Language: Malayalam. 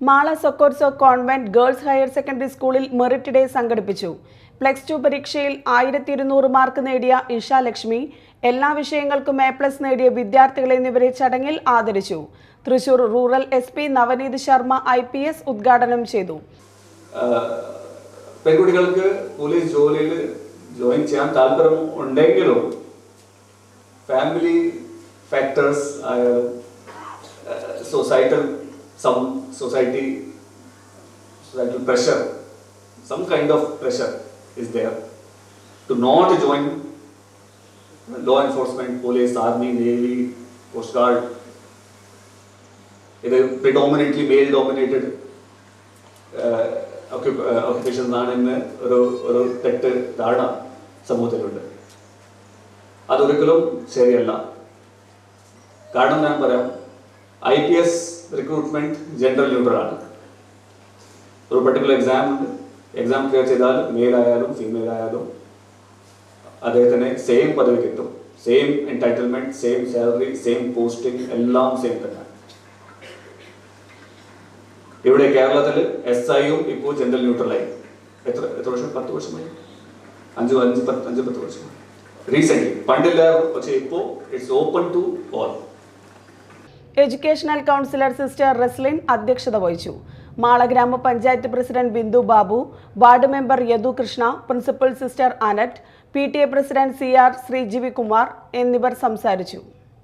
Mala Socorro convent girls higher secondary സ്കൂളിൽ മെറിറ്റ് ഡേ സംഘടിപ്പിച്ചു. പ്ലസ് ടു പരീക്ഷയിൽ ആയിരത്തി ഇരുന്നൂറ് മാർക്ക് നേടിയ ഇഷ ലക്ഷ്മി എല്ലാ വിഷയങ്ങൾക്കും എ പ്ലസ് നേടിയ വിദ്യാർത്ഥികൾ എന്നിവരെ ചടങ്ങിൽ ആദരിച്ചു. Thrissur rural S P Navaneeth Sharma I P S ഉദ്ഘാടനം ചെയ്തു. പെൺകുട്ടികൾക്ക് പോലീസ് ജോലിയിൽ ജോയിൻ ചെയ്യാൻ താല്പര്യം ഉണ്ടെങ്കിലും family factors societal some society societal pressure some kind of pressure is there to not join law enforcement police army navy coast guard ഇത് പ്രിഡോമിനറ്റ്ലി മെയിൽ ഡോമിനേറ്റഡ് ഓക്യുപ്പേഷൻസ് ആണെന്ന് ഒരു ഒരു തെറ്റ് ധാരണ സമൂഹത്തിലുണ്ട്. അതൊരിക്കലും ശരിയല്ല. കാരണം ഞാൻ പറയാം I P S recruitment general ആണ്. ഒരു പർട്ടിക്കുലർ എക്സാം ഉണ്ട്. എക്സാം ക്ലിയർ ചെയ്താൽ മെയിൽ ആയാലും ഫീമെയിൽ ആയാലും അദ്ദേഹത്തിന് സെയിം പദവി കിട്ടും. Same entitlement same salary same posting എല്ലാം സെയിം തന്നെ. ഇവിടെ കേരളത്തിൽ എസ് ഐയും ഇപ്പോൾ ജനറൽ ന്യൂട്രലായി എത്ര എത്ര വർഷം? പത്ത് വർഷമായി. അഞ്ച് അഞ്ച് പത്ത് അഞ്ച് പത്ത് വർഷമായി. റീസെന്റ് പണ്ടില്ല പക്ഷേ ഇപ്പോൾ it's open to all educational counsellor sister Reslin അധ്യക്ഷത വഹിച്ചു. മാള ഗ്രാമപഞ്ചായത്ത് president Bindu Babu ward member Yadu Krishna principal sister Anet P T A president C R Sreejeevi Kumar എന്നിവർ സംസാരിച്ചു.